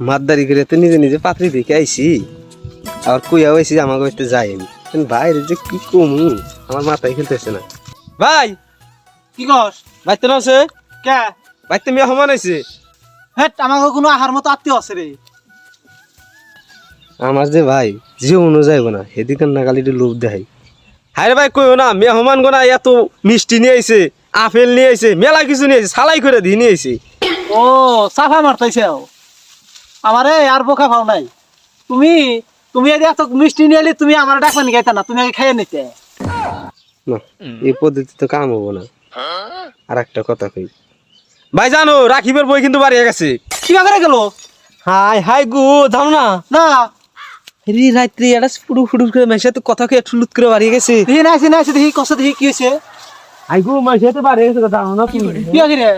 মাতদারি করে তো নিজে নিজে পাত্রি দেখে আইছি। আর কুইয়া হয়েছি আমার বাড়িতে যাইনি। বাইরে যে কি কমু? আমার মাথায় খেলতেছে না। ভাই কি কস? বাইতে না আছে কে? বাইতে মেয়ে সমান আছে হেট আমাকে কোনো আহার মতো আত্মীয় আছে রে। আমার যে ভাই যে অনুযায়ী না। সেদিকে নাগালিটি লোভ দেখাই। হায় ভাই কইও না মেয়ে সমান গোনা এত মিষ্টি নিয়ে আইছে আপেল নিয়ে আইছে মেলা কিছু নিয়ে আইছে সালাই করে দিয়ে নিয়ে আইছে। ও সাফা মারতাইছে আমারে আর বোকা পাও নাই। তুমি তুমি যদি এত মিষ্টি নিয়ে এলে তুমি আমার ডাকবা নিয়ে গাইতা না? তুমি আগে খাইয়ে নিতে। না এই পদ্ধতি তো কাম হব না। আর একটা কথা কই। ভাই জানো রাখিবের বই কিন্তু বাড়িয়ে গেছে। কি করে গেল? হাই হাই গো জানো না? না। রি রাত্রি এটা ফুটু ফুটু করে মেশে তো কথা কে ঠুলুত করে বাড়িয়ে গেছে। দেখি নাইছে নাইছে দেখি কষ্ট দেখি কি হয়েছে? হাই গো মেশে তো বাড়িয়ে গেছে জানো না তুমি? কি আছে রে?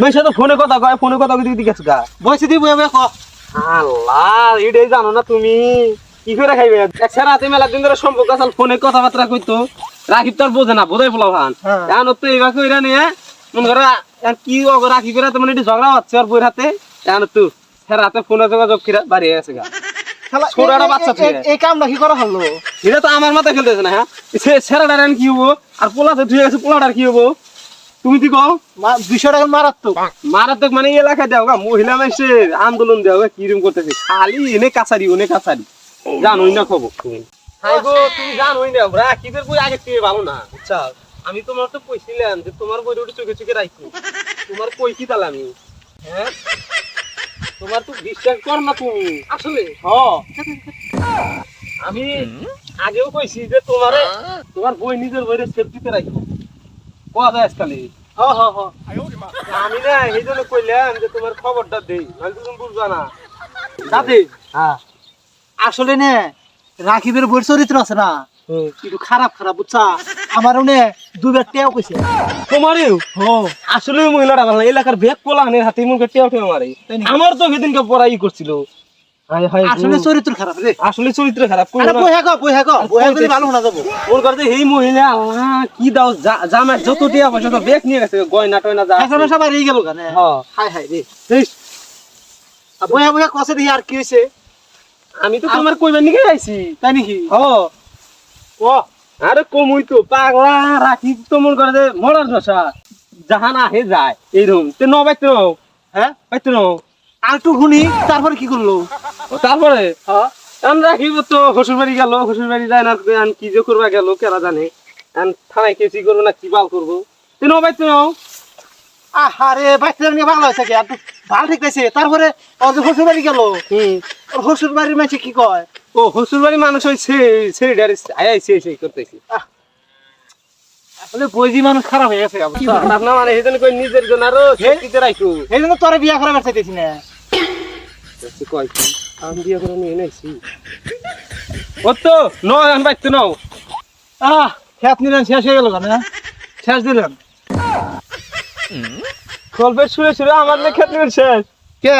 মেশে তো ফোনে কথা কয় ফোনে কথা কইতে গেছে গা। বসে দি বয়ে বয়ে ক। আল্লাহ এটাই জানো না তুমি? কি করে খাইবে? একসাথে রাতে মেলা দিন ধরে সম্পর্ক আসাল ফোনে কথাবার্তা কইতো। রাখিব তার বোঝে না বোঝাই ফেলা ভান হ্যাঁ। এখন তো এইবার কইরা নিয়ে মনে করে কি রাখি করে তো একটু ঝগড়া হচ্ছে আর বই হাতে এখন তো স্যার হাতে ফোনে যোগাযোগ করে বাড়ি গেছে গা। এই- বাচ্চা এই- ছেলে। এই- এই কামটা কি করা হলো? এটা তো আমার মাথায় খেলতেছে না হ্যাঁ? ছেড়াটার কি হব? আর পোলাতে ধুয়ে গেছে পোলাটার কি হব? তুমি কি কও? বিষয়টা এখন মারাত্মক। মারাত্মক মানে এলাকায় দেওয়া মহিলা মানুষের আন্দোলন দেওয়া কিরম করতেছে। খালি এনে কাছারি ওনে কাছারি। জানোই না খবর। তুমি হাই গো তুমি জানোই না বই আগে থেকে ভালো না? বুঝছা আমি তোমার তো কইছিলাম যে তোমার বই ওটা চোখে চোখে রাখো তোমার কই কি তাহলে আমি? হ্যাঁ? তোমার তো বিশ্বাস কর না তুমি। আসলে? হ। আমি আগেও কইছি যে তোমার তোমার বই নিজের বইরে সেফটিতে রাখো কোয়া যায় আমি না এই জন্য কইলাম যে তোমার খবরটা দেই নাহলে তুমি বুঝবা না। দাদি হ্যাঁ। আসলে নে রাখিবের বইয়ের চরিত্র আছে না? একটু খারাপ খারাপ বুঝছা? আমার নে দুবার টেও কইছে। তোমারও? ও। আসলে মহিলাটা ভালো এলাকার বেগ কোলাহানের হাতে মুখে টেও টেও মারে? আমার তো সেদিনকে পড়াই করছিল। আসলে চরিত্র খারাপ রে। আসলে চরিত্র খারাপ কই আরে না। বই হাগো বই হাগো বই হাগো ভালো শোনা যাব। ওর কাছে এই মহিলা কি দাও জা- যত টিয়া পয়সা তো বেগ নিয়ে গেছে গয়না টয়না যা এখন সব আর গেল কেন। হাই হাই রে। বইয়া বইয়া কষে দেখি আর কি হয়েছে আমি তো তোমার কইবার নিকে আইছি। তাই নাকি? হ। ও আরে কমুই তো পাগলা রাখি তো মন করে যে মরার দশা। জাহান আহে যায় এইরকম। তে ন বাইতে হ্যাঁ? বাইতে আর একটু শুনি তারপরে কি করল? ও তারপরে? হ্যাঁ। এখন রাখিব তো শ্বশুর বাড়ি গেল শ্বশুর বাড়ি যায় না কি যে করবা গেল কেরা জানে? থানায় কেসি করব না কি বাল করব? তুই ন বাইতে ন আহারে নিয়ে ভালো হয়েছে কি? আর ভালো ঠিক আছে তারপরে ওর যে শ্বশুর বাড়ি গেল হুম। ওর শ্বশুর বাড়ির মানুষ কি কয়? ও শ্বশুর বাড়ি মানুষ ওই সেই সেই করতেছি। আসলে বইজি মানুষ খারাপ হয়ে গেছে বুঝছ? আপনার মানে এই জন্য কই নিজের জন্য আরও রাখো জন্য তোরে বিয়া করাবার চাইতেছি না। কয় কি? আমি বিয়ে করে নিয়ে এনেছি ও তো ন নাও। আহ খেত নিলেন শেষ হয়ে গেল কেন শেষ দিলেন? গল্পের শুনে শুনে আমার লেখা তুমি শেষ। কে?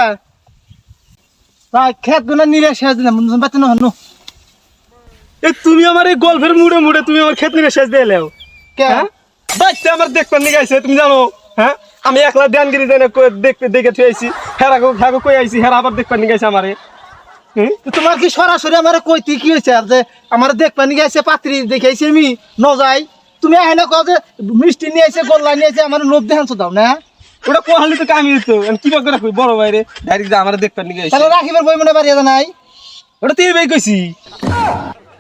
তা খেতগুলো নিলে শেষ দিলাম বাচ্চা না। হনু এ তুমি আমার এই গল্পের মুড়ে মুড়ে তুমি আমার ক্ষেত নিয়ে শেষ দিয়ে এলেও কে? হ্যাঁ? বাচ্চা আমার দেখবার নিয়ে গেছে তুমি জানো হ্যাঁ? আমি একলা ধ্যানগিরি দেখতে দেখে থুই আইছি হেরা গো হ্যাঁ কই আইছি হেরা আবার দেখবার নিয়ে গেছে আমারে। তোমার কি সরাসরি আমার কইতে কি হয়েছে যে আমার দেখবা নিয়ে গেছে পাত্রী দেখাইছি আমি ন যাই। তুমি আহে কও যে মিষ্টি নিয়ে এসে গোল্লা নিয়ে এসে আমার লোভ দেখান দাও না? ওটা কোহালি তো কামি কি করে কই? বড় বাইরে ডাইরেক্ট আমার দেখবার নিয়ে গেছে তাহলে রাখিবার বই মনে বাড়িয়ে ওটা তুই কইছি।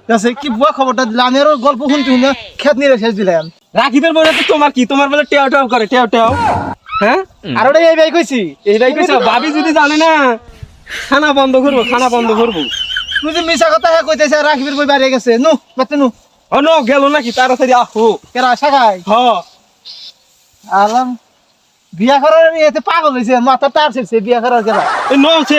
আছে কি বুয়া খবরটা দিলাম আমি আরও গল্প শুনতে শুনে খেত নিয়ে শেষ দিলাম। রাখিবের বলে তো তোমার কি? তোমার বলে টেও টেও করে টেও টেও হ্যাঁ? আর ওটা এই ভাই কইছি। এইটাই কইছো ভাবি যদি জানে না খানা বন্ধ করব খানা বন্ধ করব। তুই যে মিশা কথা হ্যাঁ কইতেছে রাখবির বই বাড়িয়ে গেছে? নু বাচ্চা নু। ও ন গেল নাকি? তাড়াতাড়ি আহো। কেরা শাখায় হ। আলাম বিয়া করার এতে পাগল হয়েছে মাথা তার ছেড়ছে বিয়া করার কেরা? এই ন সে